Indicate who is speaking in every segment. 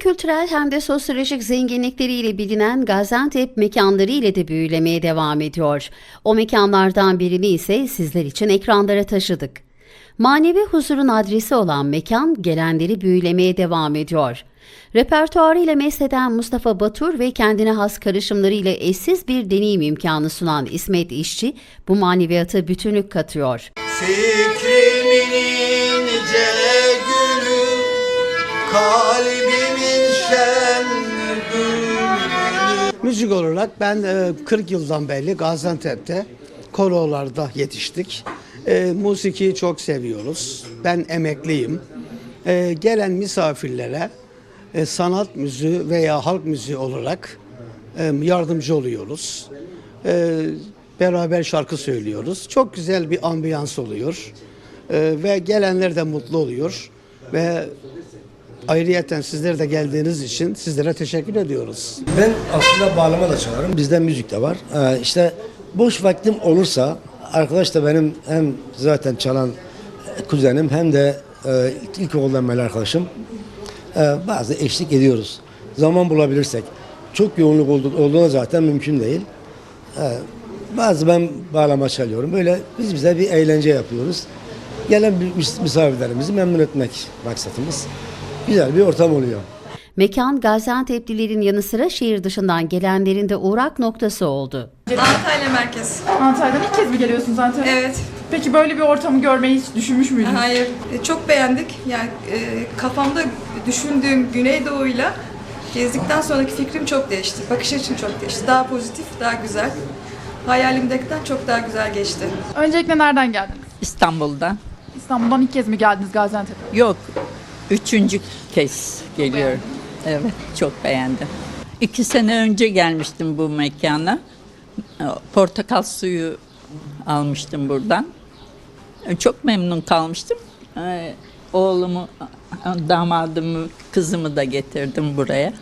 Speaker 1: Kültürel hem de sosyolojik zenginlikleriyle bilinen Gaziantep mekanları ile de büyülemeye devam ediyor. O mekanlardan birini ise sizler için ekranlara taşıdık. Manevi huzurun adresi olan mekan gelenleri büyülemeye devam ediyor. Repertuarıyla mesleden Mustafa Batur ve kendine has karışımlarıyla eşsiz bir deneyim imkanı sunan İsmet İşçi bu maneviyata bütünlük katıyor.
Speaker 2: Fikrimin ince gülü bülbülü
Speaker 3: Müzik olarak ben e, 40 yıldan beri Gaziantep'te korolarda yetiştik. E, musikiyi çok seviyoruz. Ben emekliyim. E, gelen misafirlere e, sanat müziği veya halk müziği olarak e, yardımcı oluyoruz. E, beraber şarkı söylüyoruz. Çok güzel bir ambiyans oluyor. E, ve gelenler de mutlu oluyor. Ve ayrıyeten sizler de geldiğiniz için sizlere teşekkür ediyoruz.
Speaker 4: Ben aslında bağlama da çalarım. Bizde müzik de var. Ee, işte boş vaktim olursa arkadaş da benim hem zaten çalan kuzenim hem de e, ilkokuldan beri arkadaşım. Ee, bazı eşlik ediyoruz. Zaman bulabilirsek. Çok yoğunluk oldu, olduğuna zaten mümkün değil. Ee, bazı ben bağlama çalıyorum. Böyle biz bize bir eğlence yapıyoruz. Gelen mis- misafirlerimizi memnun etmek maksatımız. Güzel bir ortam oluyor.
Speaker 1: Mekan Gaziantep'lilerin yanı sıra şehir dışından gelenlerin de uğrak noktası oldu.
Speaker 5: Antalya merkez.
Speaker 6: Antalya'dan ilk kez mi geliyorsun zaten?
Speaker 5: Evet.
Speaker 6: Peki böyle bir ortamı görmeyi hiç düşünmüş müydün?
Speaker 5: Hayır. E, Çok beğendik. Yani e, kafamda düşündüğüm Güneydoğu'yla gezdikten sonraki fikrim çok değişti. Bakış açım çok değişti. Daha pozitif, daha güzel. Hayalimdekinden çok daha güzel geçti.
Speaker 6: Öncelikle nereden geldiniz?
Speaker 7: İstanbul'dan.
Speaker 6: İstanbul'dan ilk kez mi geldiniz Gaziantep'e?
Speaker 7: Yok, üçüncü kez geliyorum. Evet, çok beğendim. İki sene önce gelmiştim bu mekana. Portakal suyu almıştım buradan. Çok memnun kalmıştım. Ee, Oğlumu, damadımı, kızımı da getirdim buraya.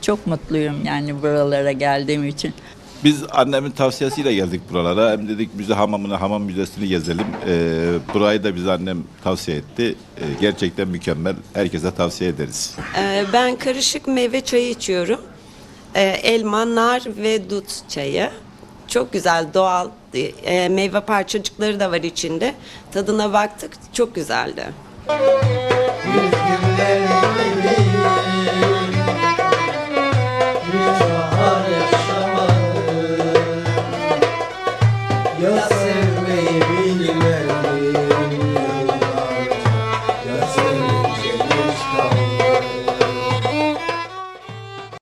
Speaker 7: Çok mutluyum yani buralara geldiğim için.
Speaker 8: Biz annemin tavsiyesiyle geldik buralara. Hem dedik müze hamamını, hamam müzesini gezelim. Ee, burayı da bize annem tavsiye etti. Ee, gerçekten mükemmel. Herkese tavsiye ederiz.
Speaker 9: Ee, Ben karışık meyve çayı içiyorum. Ee, Elma, nar ve dut çayı. Çok güzel, doğal. Ee, Meyve parçacıkları da var içinde. Tadına baktık, çok güzeldi.